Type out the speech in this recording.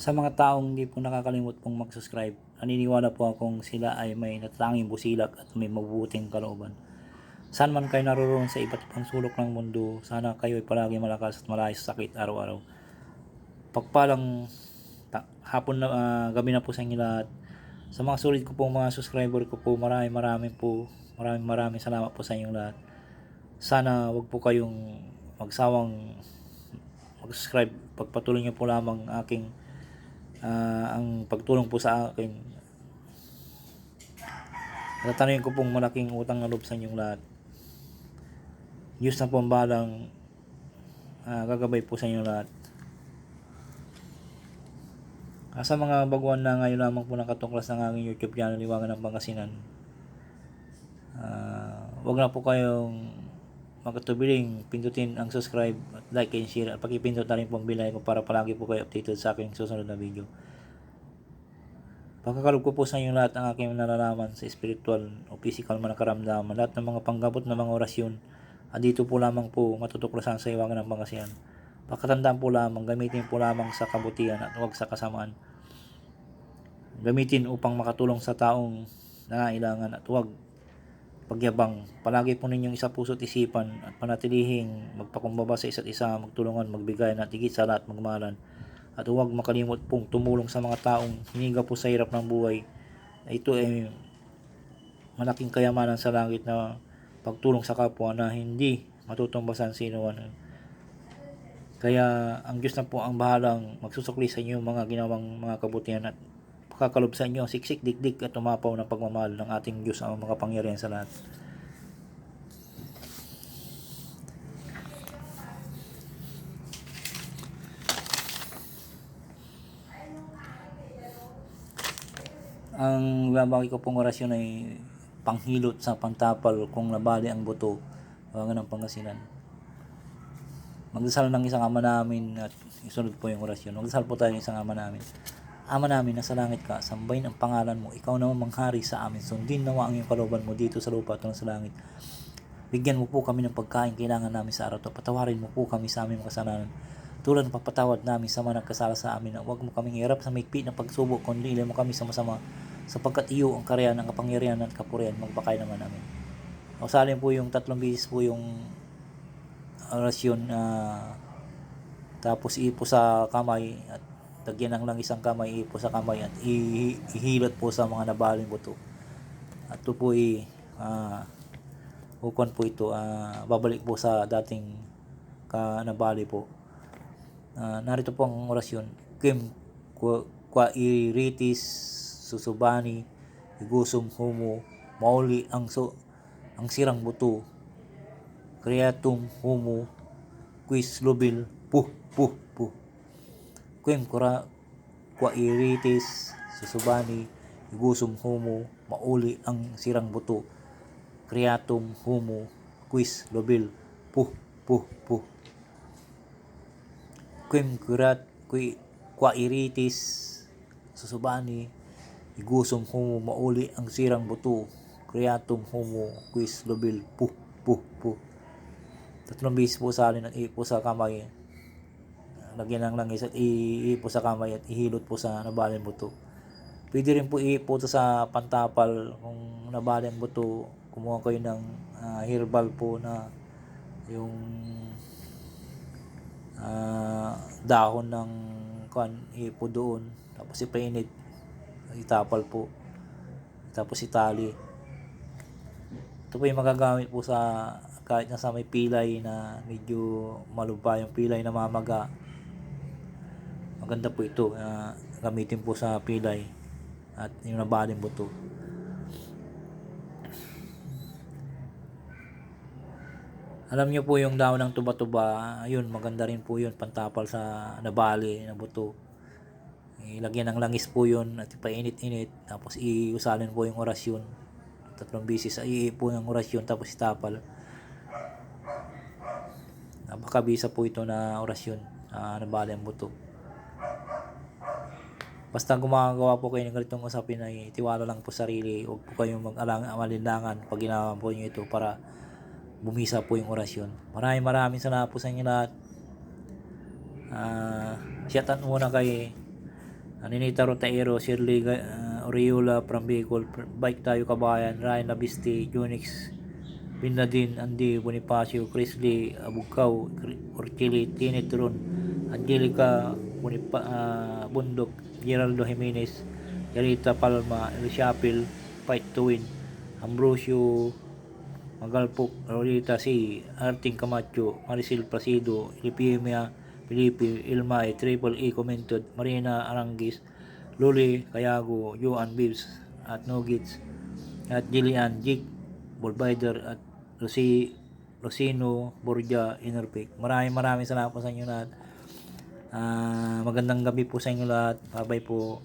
Sa mga taong hindi po nakakalimot pong mag-subscribe, naniniwala po akong sila ay may natatanging busilak at may mabubuting kalooban. Saan man kayo naroon sa iba't ibang sulok ng mundo, sana kayo ay palagi malakas at malayo sa sakit araw-araw. Pagpalang ta- hapon na ah, gabi na po sa inyo lahat. Sa mga sulit ko po mga subscriber ko po, maraming maraming po, maraming maraming salamat po sa inyong lahat. Sana wag po kayong magsawang mag-subscribe. Pagpatuloy niyo po lamang aking ah, ang pagtulong po sa akin. Tatanungin ko pong malaking utang na loob sa inyong lahat. Diyos na po ang balang ah, gagabay po sa inyong lahat. Ah, sa mga baguhan na ngayon lamang po nakatuklas ng aking YouTube channel, Liwangan ng Pangasinan. Ah, wag na po kayong magkatubiling pindutin ang subscribe, like and share at pakipindot na rin po ang bilay ko para palagi po kayo updated sa aking susunod na video. Pagkakalog ko po sa inyong lahat ang aking nalalaman sa spiritual o physical man karamdaman, lahat ng mga panggabot na mga orasyon, at dito po lamang po matutuklasan sa iwangan ng Pangasinan. Pagkatandaan po lamang, gamitin po lamang sa kabutihan at huwag sa kasamaan. Gamitin upang makatulong sa taong nangailangan at huwag pagyabang. Palagi po ninyong isa puso't isipan at panatilihing magpakumbaba sa isa't isa, magtulungan, magbigay at higit sa lahat magmahalan. At huwag makalimot pong tumulong sa mga taong hiniga po sa hirap ng buhay. Ito ay malaking kayamanan sa langit na pagtulong sa kapwa na hindi matutumbasan sino man. Kaya ang Diyos na po ang bahalang magsusukli sa inyo mga ginawang mga kabutihan at pakakalob sa inyo siksik, dikdik at tumapaw ng pagmamahal ng ating Diyos ang mga pangyarihan sa lahat. Ang babaki ko pong orasyon ay panghilot sa pantapal kung nabali ang buto. Wangan ng Pangasinan. Magdasal ng isang ama namin at isunod po yung orasyon. Magdasal po tayo ng isang ama namin. Ama namin, nasa langit ka, sambahin ang pangalan mo. Ikaw naman manghari sa amin. Sundin nawa ang iyong kalooban mo dito sa lupa at sa langit. Bigyan mo po kami ng pagkain kailangan namin sa araw to. Patawarin mo po kami sa aming kasalanan. Tulad ng papatawad namin sa mga nagkasala sa amin. na Huwag mo kaming hirap sa mikpi ng pagsubok, kundi ilay mo kami sa masama. Sapagkat iyo ang karyan, ang kapangyarihan at kapurihan, magpakay naman namin. O salin po yung tatlong bisis po yung orasyon na tapos ipo sa kamay at lagyan ng lang isang kamay ipo sa kamay at ihilot po sa mga nabaling buto. At ito po i ah, ukon po ito ah, babalik po sa dating ka nabali po. Ah, narito po ang orasyon. Kim kwa, iritis susubani igusum humo mauli ang so ang sirang buto creatum humo quis lobil puh puh puh quem kura qua iritis susubani igusum humo mauli ang sirang buto. Creatum humo quis lobil puh puh puh. Quem kurat qui qua iritis susubani igusum humo mauli ang sirang buto. Creatum humo quis lobil puh puh puh. Tatlong beses po sa alin at ipo sa kamay lagyan ng langis at iipo sa kamay at ihilot po sa nabaling buto. Pwede rin po iipo sa pantapal. Kung nabaling buto kumuha kayo ng ah, herbal po na yung ah, dahon ng kan ipo doon. Tapos ipainit itapal po. Tapos itali. Ito po yung magagamit po sa kahit na sa may pilay na medyo malupa yung pilay na mamaga maganda po ito. Ah, gamitin po sa pilay at yung nabaling buto. Alam niyo po yung daon ng tuba-tuba yun maganda rin po yun pantapal sa nabali na buto. Ilagyan ng langis po yun at ipainit-init tapos iusalin po yung orasyon. Tatlong bisis ay po ng orasyon tapos itapal. Napakabisa po ito na orasyon na nabali ang buto basta gumagawa po kayo ng ganitong usapin ay tiwala lang po sa sarili. Huwag po kayong mag-alang malinlangan pag ginawa po nyo ito para bumisa po yung orasyon. Maraming maraming salamat po sa inyo lahat. Ah shout out muna kay Aninita Rotaero, Shirley uh, Oriola from Bike Tayo Kabayan, Ryan Labiste, Junix, Binadin, Andy Bonifacio, Chris Lee, Abukaw, Orchili, Tini Turon, Angelica Bonipa, ah, Bundok, Geraldo Jimenez, Yarita Palma, to Win, Ambrosio, Magalpok, Rolita C, Arting Camacho, Maricel Placido, Lipimia, Felipe, Ilmay, Triple E Commented, Marina Arangis, Luli, Kayago, Joan Bills, at Nugits, at Jillian Jig, Bolbider, at Lucy, Lucino, Borja, Inerpic. Maraming maraming salamat po sa inyo lahat. Ah, magandang gabi po sa inyo lahat. Bye-bye po.